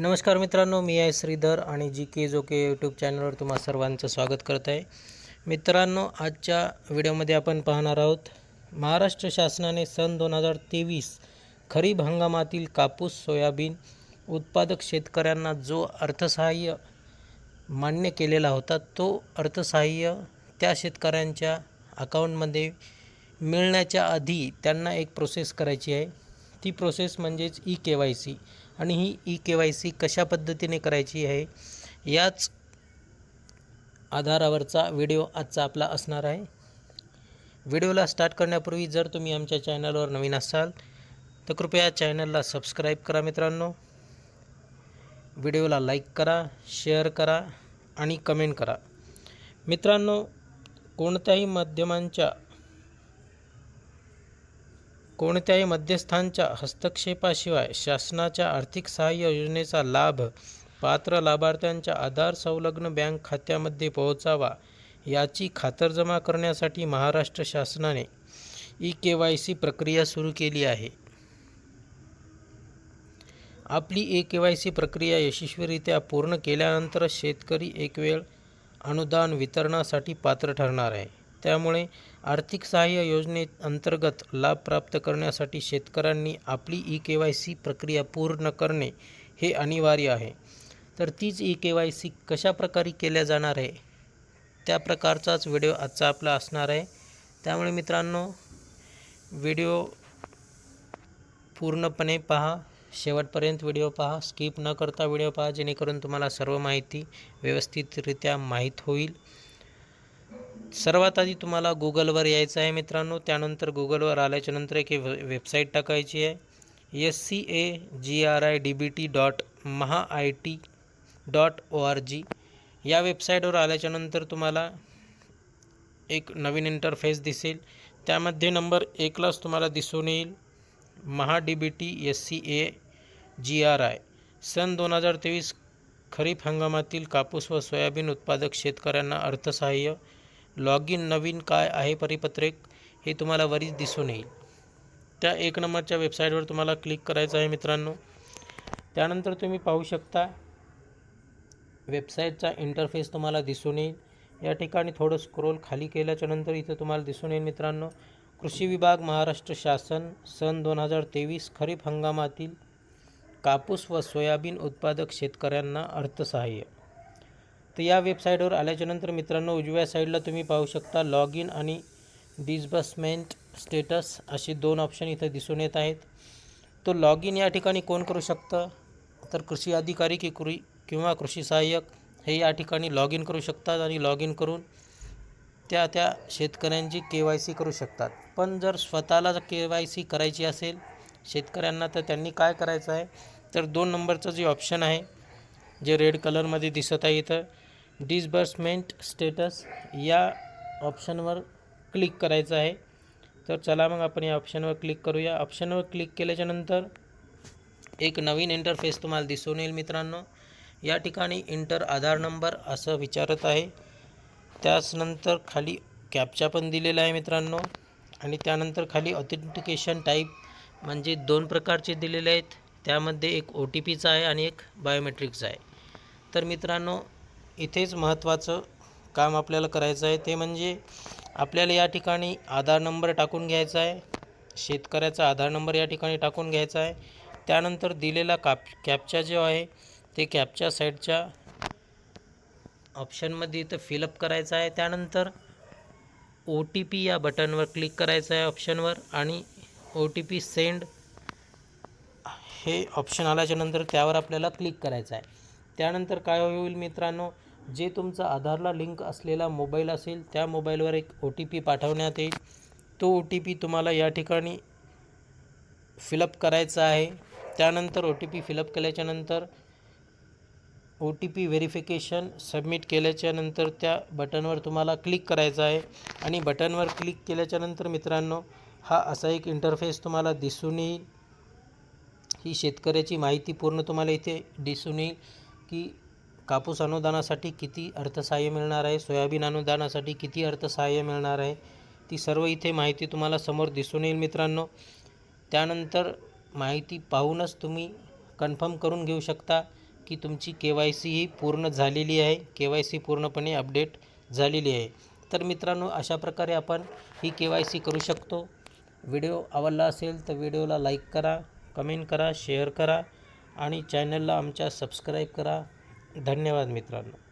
नमस्कार मित्रांनो मी आहे श्रीधर आणि जी के जो के यूट्यूब चॅनलवर तुम्हा सर्वांचं स्वागत करत आहे. मित्रांनो आजच्या व्हिडिओमध्ये आपण पाहणार आहोत महाराष्ट्र शासनाने सन दोन हजार तेवीस खरीप हंगामातील कापूस सोयाबीन उत्पादक शेतकऱ्यांना जो अर्थसहाय्य मान्य केलेला होता तो अर्थसहाय्य त्या शेतकऱ्यांच्या अकाउंटमध्ये मिळण्याच्या आधी त्यांना एक प्रोसेस करायची आहे. ती प्रोसेस म्हणजेच ई के वाय सी. आणि ही ई के वाय सी कशा पद्धतीने करायची आहे याच आधारावरचा व्हिडिओ आजचा आपला असणार आहे. व्हिडिओला स्टार्ट करण्यापूर्वी जर तुम्ही आमच्या चॅनलवर नवीन असाल तर कृपया चॅनलला सबस्क्राईब करा मित्रांनो. व्हिडिओला लाईक करा शेअर करा आणि कमेंट करा. मित्रांनो कोणत्याही माध्यमांच्या कोणत्याही मध्यस्थांच्या हस्तक्षेपाशिवाय शासनाच्या आर्थिक सहाय्य योजनेचा लाभ पात्र लाभार्थ्यांच्या आधार संलग्न बँक खात्यामध्ये पोहोचावा याची खातरजमा करण्यासाठी महाराष्ट्र शासनाने ई के वाय सी प्रक्रिया सुरू केली आहे. आपली ए के वाय सी प्रक्रिया यशस्वीरित्या पूर्ण केल्यानंतर शेतकरी एक वेळ अनुदान वितरणासाठी पात्र ठरणार आहे. त्यामुळे आर्थिक सहाय्य योजनेअंतर्गत लाभ प्राप्त करण्यासाठी शेतकऱ्यांनी आपली ई के वाय सी प्रक्रिया पूर्ण करणे हे अनिवार्य आहे. तर तीच ई के वाय सी कशाप्रकारे केल्या जाणार आहे? त्या प्रकारचाच व्हिडिओ आजचा आपला असणार आहे. त्यामुळे मित्रांनो व्हिडिओ पूर्णपणे पहा. शेवटपर्यंत व्हिडिओ पहा. स्किप न करता व्हिडिओ पहा जेणेकरून तुम्हाला सर्व माहिती व्यवस्थितरित्या माहीत होईल. सर्वात आधी तुम्हाला गुगलवर यायचं आहे मित्रांनो. त्यानंतर गुगलवर आल्याच्यानंतर एक वे वेबसाईट टाकायची आहे. S C A G R I D B T dot Maha I T dot O R G या वेबसाईटवर आल्याच्यानंतर तुम्हाला एक नवीन इंटरफेस दिसेल. त्यामध्ये नंबर एकलाच तुम्हाला दिसून येईल. Maha D B T S C A G R I सन दोन हजार तेवीस खरीप हंगामातील कापूस व सोयाबीन उत्पादक शेतकऱ्यांना अर्थसहाय्य लॉग इन नवीन काय आहे परिपत्रक हे तुम्हाला वरीच दिसून येईल. त्या एक नंबरच्या वेबसाईटवर तुम्हाला क्लिक करायचं आहे मित्रांनो. त्यानंतर तुम्ही पाहू शकता वेबसाईटचा इंटरफेस तुम्हाला दिसून येईल. या ठिकाणी थोडं स्क्रोल खाली केल्याच्यानंतर इथं तुम्हाला दिसून येईल मित्रांनो. कृषी विभाग महाराष्ट्र शासन सन दोन हजार तेवीस खरीप हंगामातील कापूस व सोयाबीन उत्पादक शेतकऱ्यांना अर्थसहाय्य. तर या वेबसाईटवर आल्याच्यानंतर मित्रांनो उजव्या साईडला तुम्ही पाहू शकता लॉग इन आणि डिस्बर्समेंट स्टेटस असे दोन ऑप्शन इथं दिसून येत आहेत. तो लॉग इन या ठिकाणी कोण करू शकतं? तर कृषी अधिकारी की कृ किंवा कृषी सहाय्यक हे या ठिकाणी लॉग इन करू शकतात आणि लॉग इन करून त्या त्या शेतकऱ्यांची के वाय सी करू शकतात. पण जर स्वतःला के वाय सी करायची असेल शेतकऱ्यांना तर त्यांनी काय करायचं आहे? तर दोन नंबरचं जे ऑप्शन आहे जे रेड कलरमध्ये दिसत आहे इथं डिसबर्समेंट स्टेटस या ऑप्शनवर क्लिक करायचं आहे. तर चला मग आपण या ऑप्शनवर क्लिक करूया. ऑप्शनवर क्लिक केल्याच्यानंतर एक नवीन इंटरफेस तुम्हाला दिसून येईल मित्रांनो. या ठिकाणी इंटर आधार नंबर असं विचारत आहे. त्याचनंतर खाली कॅपचा पण दिलेला आहे मित्रांनो. आणि त्यानंतर खाली ऑथेंटिकेशन टाईप म्हणजे दोन प्रकारचे दिलेले आहेत. त्यामध्ये एक ओ टी पीचा आहे आणि एक बायोमेट्रिकचा आहे. तर मित्रांनो इथेच महत्त्वाचं काम आपल्याला करायचं आहे. ते म्हणजे आपल्याला या ठिकाणी आधार नंबर टाकून घ्यायचा आहे. शेतकऱ्याचा आधार नंबर या ठिकाणी टाकून घ्यायचा आहे. त्यानंतर दिलेला काप कॅपचा जो आहे ते कॅपच्या साईडच्या ऑप्शनमध्ये इथं फिलअप करायचं आहे. त्यानंतर ओ टी पी या बटनवर क्लिक करायचं आहे ऑप्शनवर आणि ओ टी पी सेंड हे ऑप्शन आल्याच्यानंतर त्यावर आपल्याला क्लिक करायचं आहे. त्यानंतर काय होईल मित्रांनो जे तुमचा आधारला लिंक असलेला मोबाईल असेल त्या मोबाईलवर एक ओ टी पी पाठवण्यात येईल. तो ओ टी पी तुम्हाला या ठिकाणी फिलअप करायचा आहे. त्यानंतर O T P fill up केल्याच्यानंतर O T P verification submit केल्याच्यानंतर त्या बटनवर तुम्हाला क्लिक करायचं आहे. आणि बटनवर क्लिक केल्याच्यानंतर मित्रांनो हा असा एक इंटरफेस तुम्हाला दिसून येईल. ही शेतकऱ्याची माहिती पूर्ण तुम्हाला इथे दिसून येईल की कापूस अनुदानासाठी किती अर्थसहाय्य मिळणार आहे? सोयाबीन अनुदानासाठी किती अर्थसहाय्य मिळणार आहे? ती सर्व इथे माहिती तुम्हाला समोर दिसून येईल मित्रांनो. त्यानंतर माहिती पाहूनच तुम्ही कन्फर्म करून घेऊ शकता की तुमची के वाय सी ही पूर्ण झालेली आहे. के वाय सी पूर्णपणे अपडेट झालेली आहे. तर मित्रांनो अशा प्रकारे आपण ही के वाय सी करू शकतो. व्हिडिओ आवडला असेल तर व्हिडिओला लाईक करा कमेंट करा शेअर करा आणि चॅनलला आमच्या सबस्क्राईब करा. धन्यवाद मित्रांनो.